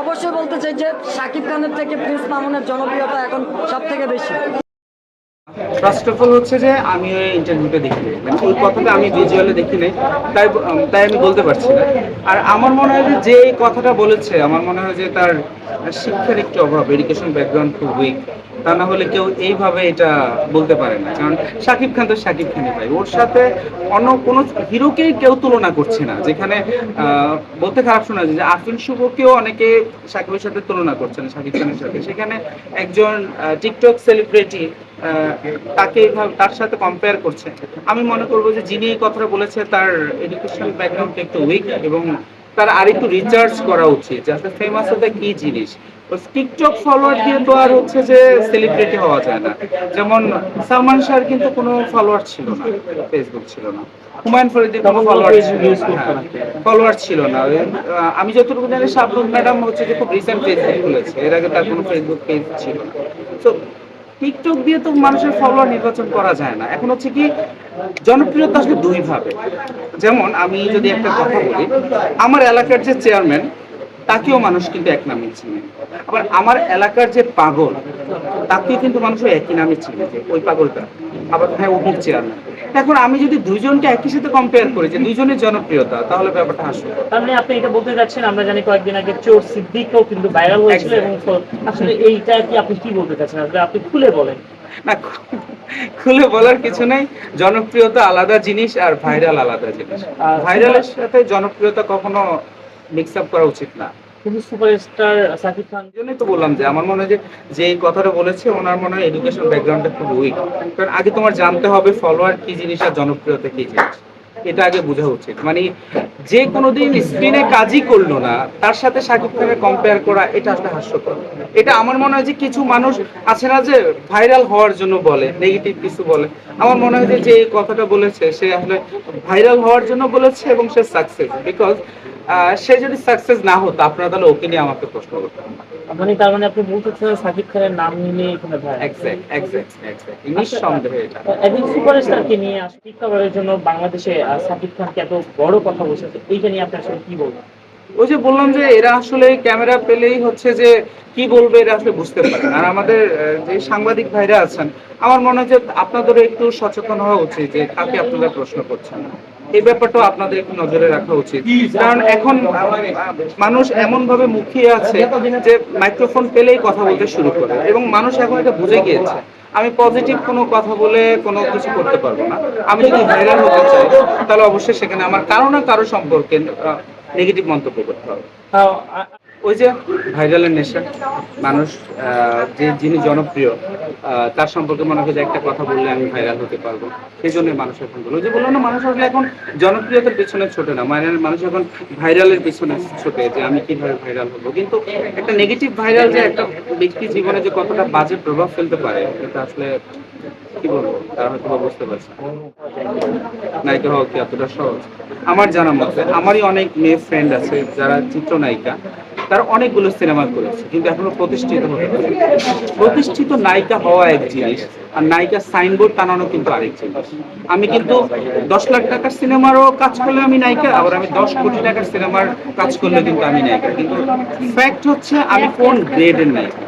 অবশ্যই বলতে চাই যে শাকিব খানের থেকে প্রিন্স মামুনের জনপ্রিয়তা এখন সব থেকে বেশি। ফার্স্ট অফ অল হচ্ছে যে আমি ওই ইন্টারভিউটা দেখি নাই। মানে ওই কথাটা আমি ভিজুয়ালে দেখি নাই, তাই তাই আমি বলতে পারছি না। আর আমার মনে হয় যে এই কথাটা বলেছে, আমার মনে হয় যে তার শিক্ষার একটু অভাব এডুকেশন ব্যাকগ্রাউন্ড খুব উইক তা না হলে কেউ এইভাবে এটা বলতে পারে না। কারণ শাকিব খান তো শাকিব খানই ভাই। ওর সাথে অন্য কোনো হিরোকেই কেউ তুলনা করছে না। যেখানে বলতে খারাপ শোনা যায় যে আফিন শুভকেও অনেকে শাকিবের সাথে তুলনা করছে না শাকিব খানের সাথে। সেখানে একজন টিকটক সেলিব্রিটি তাকে তার সাথে কম্পেয়ার করছে। আমি মনে করব যে যিনি এই কথাটা বলেছে, তার এডুকেশন ব্যাকগ্রাউন্ডটা একটু উইক এবং তার আর একটু রিচার্জ করা উচিত যে আসলে ফেমাস হতে কি জিনিস? টিকটক ফলোয়ার দিয়ে তো আর হচ্ছে যে সেলিব্রিটি হওয়া যায় না। যেমন সালমান শাহর কিন্তু কোনো ফলোয়ার ছিল না ফেসবুক ছিল না। হুমায়ুন ফরিদের কোনো ফলোয়ার ফলোয়ার ছিল না আমি যতটুকু জানি শাবনুর ম্যাডাম হচ্ছে যে খুব রিসেন্ট ফেসবুক খুলেছে এর আগে তার কোনো ফেসবুক পেজ ছিল না। তো টিকটক দিয়ে তো মানুষের ফলোয়ার নির্বাচন করা যায় না। এখন হচ্ছে কি, জনপ্রিয়তা আসলে দুই ভাবে যেমন আমি যদি একটা কথা বলি, আমার এলাকার যে চেয়ারম্যান তাকেও মানুষ কিন্তু এক নামে চিনে। আবার আমার এলাকার যে পাগল, তাকেও কিন্তু মানুষ একই নামে চিনে ওই পাগলটা। আবার হ্যাঁ অমুক চেয়ারম্যান এখন আমি যদি দুইজনকে একই সাথে কম্পেয়ার করি যে দুইজনের জনপ্রিয়তা তাহলে ব্যাপারটা হাসবে তার মানে আপনি এটা বলতে যাচ্ছেন আমরা জানি কয়েকদিন আগে চোর সিদ্দিকও কিন্তু ভাইরাল হয়েছিল এবং আসলে এইটা কি আপনি কি বলতে চাচ্ছেন? আসলে আপনি খুলে বলেন। না খুলে বলার কিছু নাই। জনপ্রিয়তা আলাদা জিনিস আর ভাইরাল আলাদা জিনিস। ভাইরালের সাথে জনপ্রিয়তা কখনো মিক্স আপ করা উচিত না। কিন্তু সুপারস্টার সাকিব খান জন্যই তো বললাম যে, আমার মনে হয় যে এই কথাটা বলেছে, ওনার মনে হয় এডুকেশন ব্যাকগ্রাউন্ডটা খুব উইক কারণ আগে তোমার জানতে হবে ফলোয়ার কি জিনিস আর জনপ্রিয়তা কি জিনিস। এটা আগে বোঝা উচিত। মানে যে কোনোদিন স্ক্রিনে কাজই করল না, তার সাথে শাকিব খানের কম্পেয়ার করা, এটা আসলে হাস্যকর। এটা আমার মনে হয় যে, কিছু মানুষ আছে না যে ভাইরাল হওয়ার জন্য বলে নেগেটিভ কিছু বলে। আমার মনে হয় যে যে কথাটা বলেছে, সে আসলে ভাইরাল হওয়ার জন্য বলেছে এবং সে সাকসেস বিকজ সে যদি সাকসেস না হতো আপনারা তাহলে ওকে নিয়ে আমাকে প্রশ্ন করতেন মানে তার মানে আপনি বলতে চাচ্ছেন সাকিব খানের নাম নিয়ে এখানে ভাই এক্স্যাক্ট এক্স্যাক্ট এক্স্যাক্ট নিঃসন্দেহে এটা। একজন সুপারস্টারকে নিয়ে আসলে জন্য বাংলাদেশে সাকিব খানকে এত বড় কথা বলছে এইটা নিয়ে আপনি আসলে কি বলবেন? ওই যে বললাম যে এরা আসলে ক্যামেরা পেলেই হচ্ছে যে কি বলবে এরা আসলে বুঝতে পারে আর আমাদের যে সাংবাদিক ভাইরা আছেন, আমার মনে হয় যে আপনাদেরও একটু সচেতন হওয়া উচিত যে কাকে আপনারা প্রশ্ন করছেন। এই ব্যাপারটাও আপনাদের একটু নজরে রাখা উচিত। কারণ এখন মানুষ এমন ভাবে মুখিয়ে আছে যে মাইক্রোফোন পেলেই কথা বলতে শুরু করে এবং মানুষ এখন এটা বুঝে গিয়েছে। আমি পজিটিভ কোনো কথা বলে কোনো কিছু করতে পারব না। আমি যদি ভাইরাল হতে চাই, তাহলে অবশ্যই সেখানে আমার কারও না কারও সম্পর্কে নেগেটিভ মন্তব্য করতে হবে। ওই যে ভাইরালের নেশা মানুষ যে যিনি জনপ্রিয় তার সম্পর্কে মনে হয় যে একটা কথা বললে আমি ভাইরাল হতে পারব। সেই জন্য মানুষ এখন বলে যে বলল না মানুষ আসলে এখন জনপ্রিয়তার পেছনে ছোটে না মানে মানুষ এখন ভাইরালের পেছনে ছোটে যে আমি কীভাবে ভাইরাল হব। কিন্তু একটা নেগেটিভ ভাইরাল যে একটা ব্যক্তি জীবনে যে কতটা বাজে প্রভাব ফেলতে পারে এটা আসলে কি বলব? তারা হয়তো বুঝতে পারছে। নায়িকা হওয়া কি এতটা সহজ? আমার জানা মতে, আমারই অনেক মেয়ে ফ্রেন্ড আছে যারা চিত্রনায়িকা। তারা অনেকগুলো সিনেমা করেছে, কিন্তু এখনও প্রতিষ্ঠিত প্রতিষ্ঠিত নায়িকা হওয়া এক জিনিস, আর নায়িকা সাইনবোর্ড টানানো কিন্তু আরেক জিনিস। আমি কিন্তু দশ লাখ টাকার সিনেমারও কাজ করলে আমি নায়িকা, আবার আমি দশ কোটি টাকার সিনেমার কাজ করলে কিন্তু আমি নায়িকা। কিন্তু ফ্যাক্ট হচ্ছে, আমি কোন গ্রেডের নায়িকা?